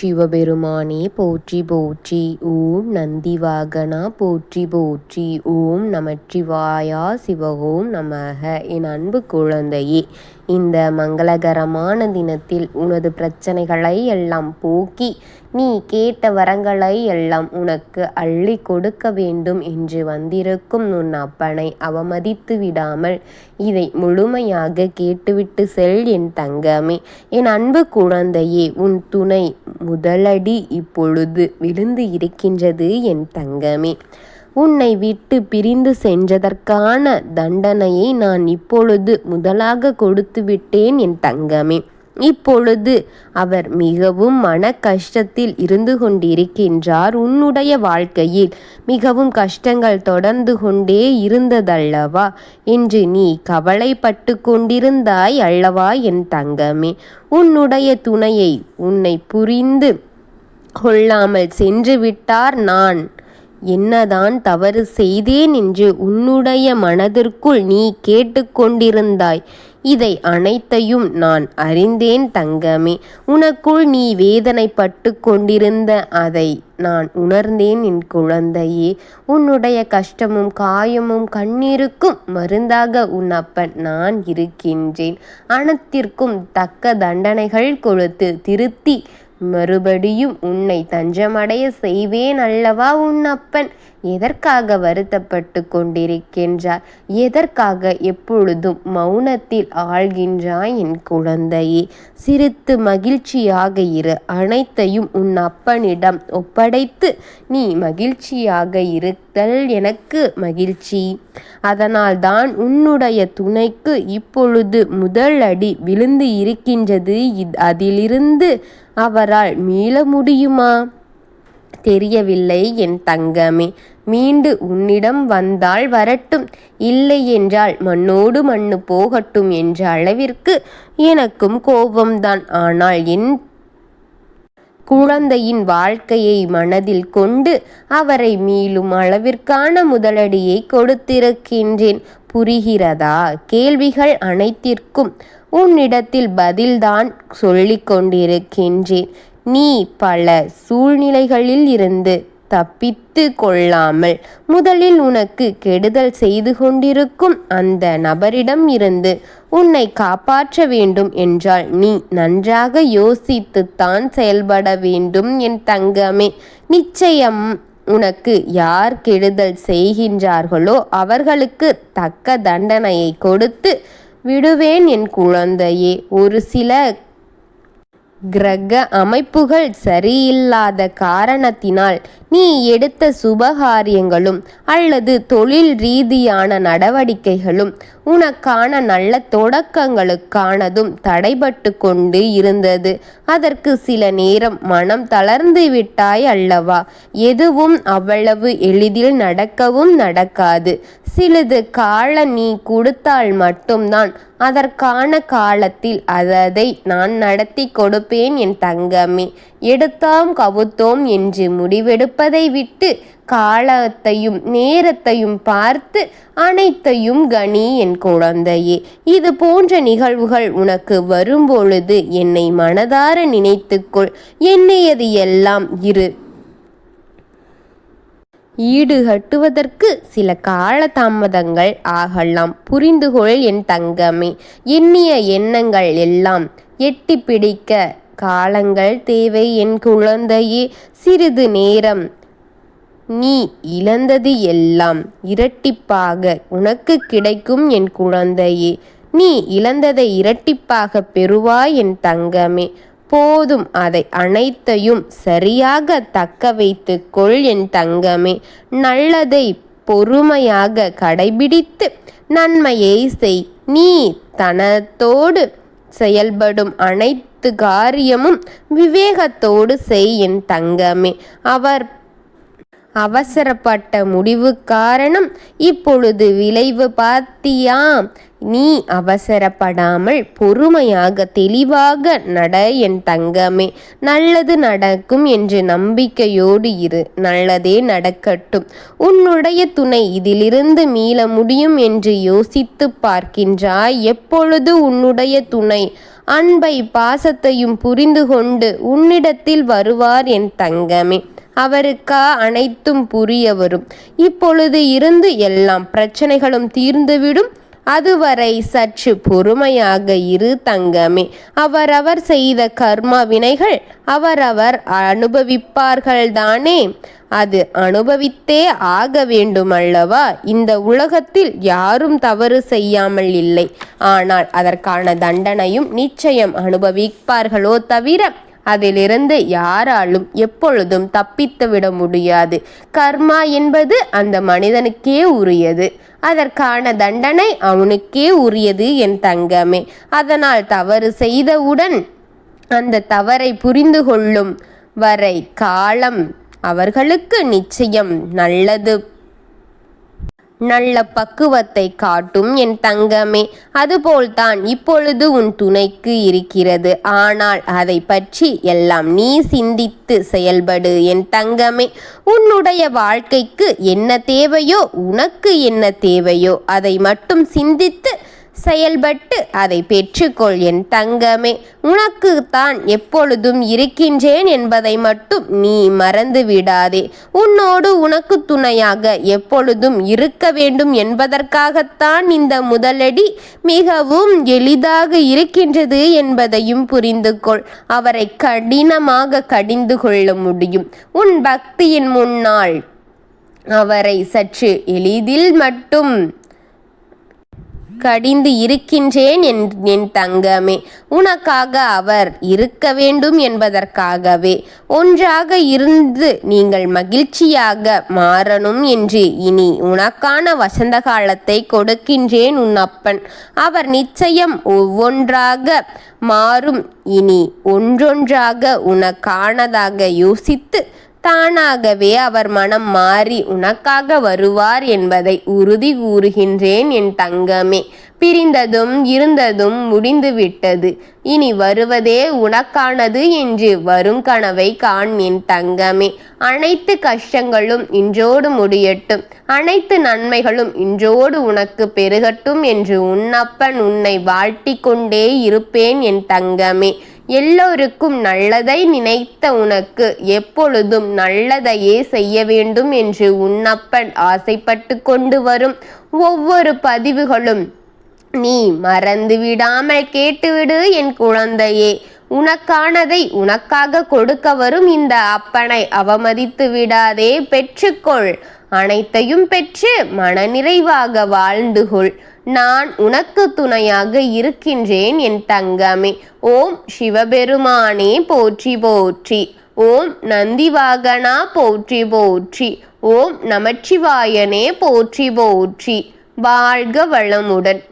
சிவபெருமானே போற்றி போற்றி. ஓம் நந்திவாகனா போற்றி போற்றி. ஓம் நமச்சிவாயா சிவகோம் நமக. என் அன்பு குழந்தையே இந்த மங்களகரமான தினத்தில் உனது பிரச்சனைகளை எல்லாம் போக்கி நீ கேட்ட வரங்களை எல்லாம் உனக்கு அள்ளி கொடுக்க வேண்டும் என்று வந்திருக்கும் உன் அப்பனை அவமதித்து விடாமல் இதை முழுமையாக கேட்டுவிட்டு செல் என் தங்கமே. என் அன்பு குழந்தையே உன் துணை முதலடி இப்பொழுது விழுந்து இருக்கின்றது என் தங்கமே. உன்னை விட்டு பிரிந்து சென்றதற்கான தண்டனையை நான் இப்பொழுது முதலாக கொடுத்து விட்டேன் என் தங்கமே. இப்பொழுது அவர் மிகவும் மன கஷ்டத்தில் இருந்து கொண்டிருக்கின்றார். உன்னுடைய வாழ்க்கையில் மிகவும் கஷ்டங்கள் தொடர்ந்து கொண்டே இருந்ததல்லவா? என்று நீ கவலைப்பட்டு கொண்டிருந்தாய் அல்லவா என் தங்கமே? உன்னுடைய துணையை உன்னை புரிந்து கொள்ளாமல் சென்று விட்டார் நான். என்னதான் தவறு செய்தேன் என்று உன்னுடைய மனதிற்குள் நீ கேட்டுக்கொண்டிருந்தாய். இதை அனைத்தையும் நான் அறிந்தேன் தங்கமே. உனக்குள் நீ வேதனைப்பட்டு கொண்டிருந்த அதை நான் உணர்ந்தேன் என் குழந்தையே. உன்னுடைய கஷ்டமும் காயமும் கண்ணீருக்கும் மருந்தாக உன் அப்பன் நான் இருக்கின்றேன். அனைத்திற்கும் தக்க தண்டனைகள் கொடுத்து திருத்தி மறுபடியும் உன்னை தஞ்சமடைய செய்வேன் அல்லவா உன் அப்பன்? எதற்காக வருத்தப்பட்டு கொண்டிருக்கின்றார்? எதற்காக எப்பொழுதும் மௌனத்தில் ஆழ்கின்றாய் என் குழந்தையே? சிரித்து மகிழ்ச்சியாக இரு. அனைத்தையும் உன் அப்பனிடம் ஒப்படைத்து நீ மகிழ்ச்சியாக இருத்தல் எனக்கு மகிழ்ச்சி. அதனால்தான் உன்னுடைய துணைக்கு இப்பொழுது முதல் அடி விழுந்து இருக்கின்றது. அதிலிருந்து அவரால் மீள முடியுமா? தெரியவில்லை என் தங்கமே. மீண்டு உன்னிடம் வந்தால் வரட்டும். இல்லை என்றால் மண்ணோடு மண்ணு போகட்டும் என்ற அளவிற்கு எனக்கும் கோபம்தான். ஆனால் என் குழந்தையின் வாழ்க்கையை மனதில் கொண்டு அவரை மீளும் அளவிற்கான முதலடியை கொடுத்திருக்கின்றேன். புரிகிறதா? கேள்விகள் அனைத்திற்கும் உன்னிடத்தில் பதில்தான் சொல்லிக் கொண்டிருக்கின்றேன் நீ பல சூழ்நிலைகளில் இருந்து தப்பித்து கொள்ளாமல் முதலில் உனக்கு கெடுதல் செய்து கொண்டிருக்கும் அந்த நபரிடம் இருந்து உன்னை காப்பாற்ற வேண்டும் என்றால் நீ நன்றாக யோசித்துத்தான் செயல்பட வேண்டும் என் தங்கமே. நிச்சயம் உனக்கு யார் கெடுதல் செய்கின்றார்களோ அவர்களுக்கு தக்க தண்டனையை கொடுத்து விடுவேன் என் குழந்தையே. ஒரு சில கிரக அமைப்புகள் சரியில்லாத காரணத்தினால் நீ எடுத்த சுபகாரியங்களும் அல்லது தொழில் ரீதியான நடவடிக்கைகளும் உனக்கான நல்ல தொடக்கங்களுக்கானதும் தடைபட்டு கொண்டு இருந்தது. அதற்கு சில நேரம் மனம் தளர்ந்து விட்டாய் அல்லவா? எதுவும் அவ்வளவு எளிதில் நடக்கவும் நடக்காது. சிறிது கால நீ கொடுத்தால் மட்டும்தான் அதற்கான காலத்தில் அதை நான் நடத்தி கொடுப்பேன் என் தங்கமே. எடுத்தாம் கவுத்தோம் என்று முடிவெடுப்பதை விட்டு காலத்தையும் நேரத்தையும் பார்த்து அனைத்தையும் கனி என் குழந்தையே. இது போன்ற நிகழ்வுகள் உனக்கு வரும்பொழுது என்னை மனதார நினைத்துக்கொள். என்னையது எல்லாம் இரு ஈடுகட்டுவதற்கு சில கால தாமதங்கள் ஆகலாம். புரிந்துகொள் என் தங்கமே எண்ணிய எண்ணங்கள் எல்லாம் எட்டி பிடிக்க காலங்கள் தேவை என் குழந்தையே. சிறிது நேரம் நீ இழந்தது எல்லாம் இரட்டிப்பாக உனக்கு கிடைக்கும் என் குழந்தையே. நீ இழந்ததை இரட்டிப்பாக பெறுவாய் என் தங்கமே. போதும். அதை அனைத்தையும் சரியாக தக்க வைத்து கொள் என் தங்கமே. நல்லதை பொறுமையாக கடைபிடித்து நன்மையை செய். நீ தனத்தோடு செயல்படும் அனைத்து காரியமும் விவேகத்தோடு செய் என் தங்கமே. அவர் அவசரப்பட்ட முடிவு காரணம் இப்பொழுது விளைவு பார்த்தியாம் நீ அவசரப்படாமல் பொறுமையாக தெளிவாக நட என் தங்கமே. நல்லது நடக்கும் என்று நம்பிக்கையோடு இரு. நல்லதே நடக்கட்டும். உன்னுடைய துணை இதிலிருந்து மீள முடியும் என்று யோசித்து பார்க்கின்றாய். எப்பொழுது உன்னுடைய துணை அன்பை பாசத்தையும் புரிந்து கொண்டு உன்னிடத்தில் வருவார் என் தங்கமே. அவருக்கா அனைத்தும் புரிய வரும். இப்பொழுது இருந்து எல்லாம் பிரச்சனைகளும் தீர்ந்துவிடும். அதுவரை சற்று பொறுமையாக இரு தங்கமே. அவரவர் செய்த கர்ம வினைகள் அவரவர் அனுபவிப்பார்கள்தானே? அது அனுபவித்தே ஆக வேண்டுமல்லவா? இந்த உலகத்தில் யாரும் தவறு செய்யாமல் இல்லை. ஆனால் அதற்கான தண்டனையும் நிச்சயம் அனுபவிப்பார்களோ தவிர அதிலிருந்து யாராலும் எப்பொழுதும் தப்பித்து விட முடியாது. கர்மா என்பது அந்த மனிதனுக்கே உரியது. அதற்கான தண்டனை அவனுக்கே உரியது என் தங்கமே. அதனால் தவறு செய்தவுடன் அந்த தவறை புரிந்து கொள்ளும் வரை காலம் அவர்களுக்கு நிச்சயம் நல்லது. நல்ல பக்குவத்தை காட்டும் என் தங்கமே அதுபோல்தான் இப்பொழுது உன் துணைக்கு இருக்கிறது. ஆனால் அதை பற்றி எல்லாம் நீ சிந்தித்து செயல்படு என் தங்கமே. உன்னுடைய வாழ்க்கைக்கு என்ன தேவையோ உனக்கு என்ன தேவையோ அதை மட்டும் சிந்தித்து செயல்பட்டு அதை பெற்றுக்கொள் என் தங்கமே. உனக்கு தான் எப்பொழுதும் இருக்கின்றேன் என்பதை மட்டும் நீ மறந்து விடாதே உன்னோடு உனக்கு துணையாக எப்பொழுதும் இருக்க வேண்டும் என்பதற்காகத்தான் இந்த முதலடி மிகவும் எளிதாக இருக்கின்றது என்பதையும் புரிந்து கொள் அவரை கடினமாக கடிந்து கொள்ள முடியும். உன் பக்தியின் முன்னால் அவரை சற்று எளிதில் மட்டும் கடிந்து இருக்கின்றேன் என் என் தங்கமே. உனக்காக அவர் இருக்க வேண்டும் என்பதற்காகவே. ஒன்றாக இருந்து நீங்கள் மகிழ்ச்சியாக மாறணும் என்று இனி உனக்கான வசந்த காலத்தை கொடுக்கின்றேன் உன் அப்பன். அவர் நிச்சயம் ஒவ்வொன்றாக மாறும். இனி ஒன்றொன்றாக உனக்கானதாக யோசித்து தானாகவே அவர் மனம் மாறி உனக்காக வருவார் என்பதை உறுதி கூறுகின்றேன் என் தங்கமே. பிரிந்ததும் இருந்ததும் முடிந்துவிட்டது. இனி வருவதே உனக்கானது என்று வரும் கனவை காண் என் தங்கமே. அனைத்து கஷ்டங்களும் இன்றோடு முடியட்டும். அனைத்து நன்மைகளும் இன்றோடு உனக்கு பெருகட்டும் என்று உன்னப்பன் உன்னை வாழ்த்திக்கொண்டே இருப்பேன் என் தங்கமே. எல்லோருக்கும் நல்லதை நினைத்த உனக்கு எப்பொழுதும் நல்லதையே செய்ய வேண்டும் என்று உன்னப்பன் ஆசைப்பட்டு கொண்டு வரும் ஒவ்வொரு பதிவுகளும். நீ மறந்து விடாமல் கேட்டுவிடு என் குழந்தையே. உனக்கானதை உனக்காக கொடுக்க வரும் இந்த அப்பனை அவமதித்து விடாதே. பெற்றுக்கொள். அனைத்தையும் பெற்று மனநிறைவாக வாழ்ந்து கொள். நான் உனக்கு துணையாக இருக்கின்றேன் என் தங்கமே. ஓம் சிவபெருமானே போற்றி போற்றி. ஓம் நந்திவாகனா போற்றி போற்றி. ஓம் நமச்சிவாயனே போற்றி போற்றி. வாழ்க வளமுடன்.